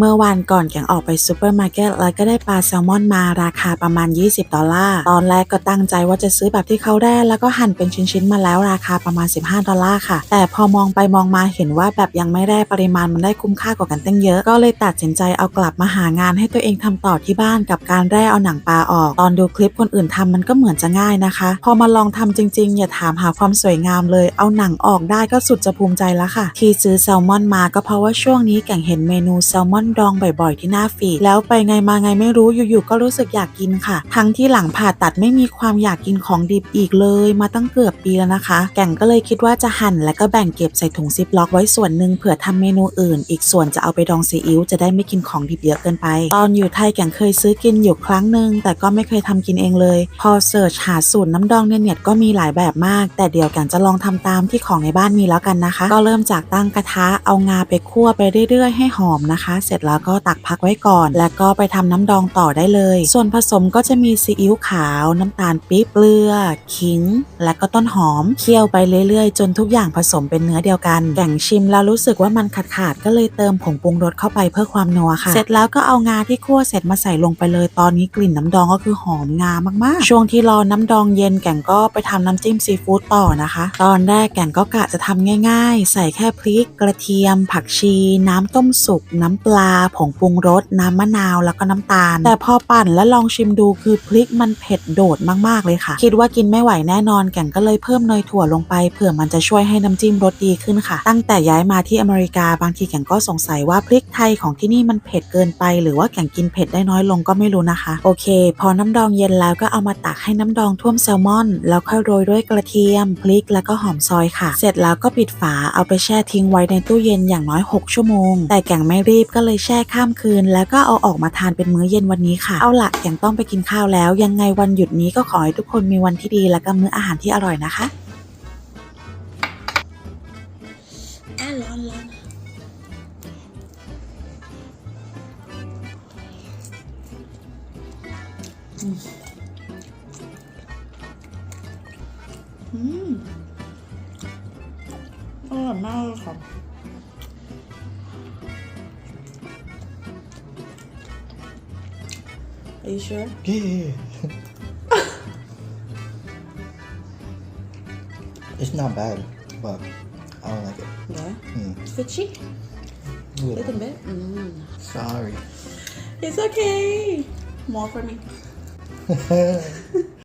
เมื่อวานก่อนแกงออกไปซูเปอร์มาร์เก็ตแล้วก็ได้ปลาแซลมอนมาราคาประมาณ 20 ดอลลาร์ ตอนแรกก็ตั้งใจว่าจะซื้อแบบที่เขาแร่แล้วก็หั่นเป็นชิ้นๆมาแล้วราคาประมาณ 15 ดอลลาร์ค่ะ แต่พอมองไปมองมาเห็นว่าแบบยังไม่แร่ปริมาณมันได้คุ้มค่ากว่ากันตั้งเยอะ ก็เลยตัดสินใจเอากลับมาหางานให้ตัวเองทำต่อที่บ้านกับการแร่เอาหนังปลาออก ตอนดูคลิปคนอื่นทำมันก็เหมือนจะง่ายนะคะ พอมาลองทำจริงๆ อย่าถามหาความสวยงามเลย เอาหนังออกได้ก็สุดจะภูมิใจแล้วค่ะ ที่ซื้อแซลมอนมาก็เพราะว่าช่วงนี้แก่งเห็นเมนูแซลมอนดองบ่อยๆ ที่หน้าฟีดแล้วไปไงมาไงไม่รู้อยู่ๆก็รู้สึกอยากกินค่ะ ทั้งที่หลังผ่าตัดไม่มีความอยากกินของดิบอีกเลย มาตั้งเกือบปีแล้วนะคะ แก่งก็เลยคิดว่าจะหั่นและก็แบ่งเก็บใส่ถุงซิปล็อกไว้ส่วนหนึ่งเผื่อทำเมนูอื่น อีกส่วนจะเอาไปดองซีอิ๊วจะได้ไม่กินของดิบเยอะเกินไป ตอนอยู่ไทยแก่งเคยซื้อกินอยู่ครั้งหนึ่งแต่ก็ไม่เคยทำกินเองเลย พอเสิร์ชหาสูตรน้ำดองในเน็ตก็มีหลายแบบมาก แต่เดี๋ยวแก่งจะลองทำตามที่ของในบ้านมีแล้วกันนะคะ ก็เริ่มจากตั้งกระทะเอางาไปคั่วไปเรื่อยๆให้หอมนะคะ เสร็จแล้วก็ตักพักไว้ก่อน แล้วก็ไปทำน้ำดองต่อได้เลย ส่วนผสมก็จะมีซีอิ๊วขาว น้ำตาลปี๊บเกลือ ขิง และก็ต้นหอม เคี่ยวไปเรื่อยๆ จนทุกอย่างผสมเป็นเนื้อเดียวกัน แก่งชิมแล้วรู้สึกว่ามันขาดๆก็เลยเติมผงปรุงรสเข้าไปเพื่อความนัวค่ะ เสร็จแล้วก็เอางาที่คั่วเสร็จมาใส่ลงไปเลย ตอนนี้กลิ่นน้ำดองก็คือหอมงามากๆ ช่วงที่รอน้ำดองเย็นแก่งก็ไปทำน้ำจิ้มซีฟู้ดต่อนะคะ ตอนแรกแก่งก็กะจะทำง่าย ๆ ใส่แค่พริกกระเทียม ผักชี น้ำต้มสุกน้ำปลาผงปรุงรส น้ำมะนาวแล้วก็น้ำตาล แต่พอปั่นและลองชิมดูคือพริกมันเผ็ดโดดมากๆเลยค่ะ คิดว่ากินไม่ไหวแน่นอนแก่งก็เลยเพิ่มเนยถั่วลงไปเผื่อมันจะช่วยให้น้ำจิ้มรสดีขึ้นค่ะ ตั้งแต่ย้ายมาที่อเมริกาบางทีแก่งก็สงสัยว่าพริกไทยของที่นี่มันเผ็ดเกินไป หรือว่าแก่งกินเผ็ดได้น้อยลงก็ไม่รู้นะคะ โอเค พอน้ำดองเย็นแล้วก็เอามาตักให้น้ำดองท่วมแซลมอน แล้วค่อยโรยด้วยกระเทียมพริกแล้วก็หอมซอยค่ะ เสร็จแล้วก็ปิดฝาเอาไปแช่ทิ้งไว้ในตู้เย็นอย่างน้อย 6 ชั่วโมง แต่แก่งไม่รีบก็เลยแช่ข้ามคืน แล้วก็เอาออกมาทานเป็นมื้อเย็นวันนี้ค่ะ เอาละแก่งต้องไปกินข้าวแล้ว ยังไงวันหยุดนี้ก็ขอให้ทุกคนมีวันที่ดี และก็มื้ออาหารที่อร่อยนะคะอะร้อนร้อนอืมอร่อยมากเลยค่ะ Are you sure? Yeah. it's not bad, but I don't like it. Yeah. Mm. A little. Little bit? Mm. Sorry. It's okay. More for me.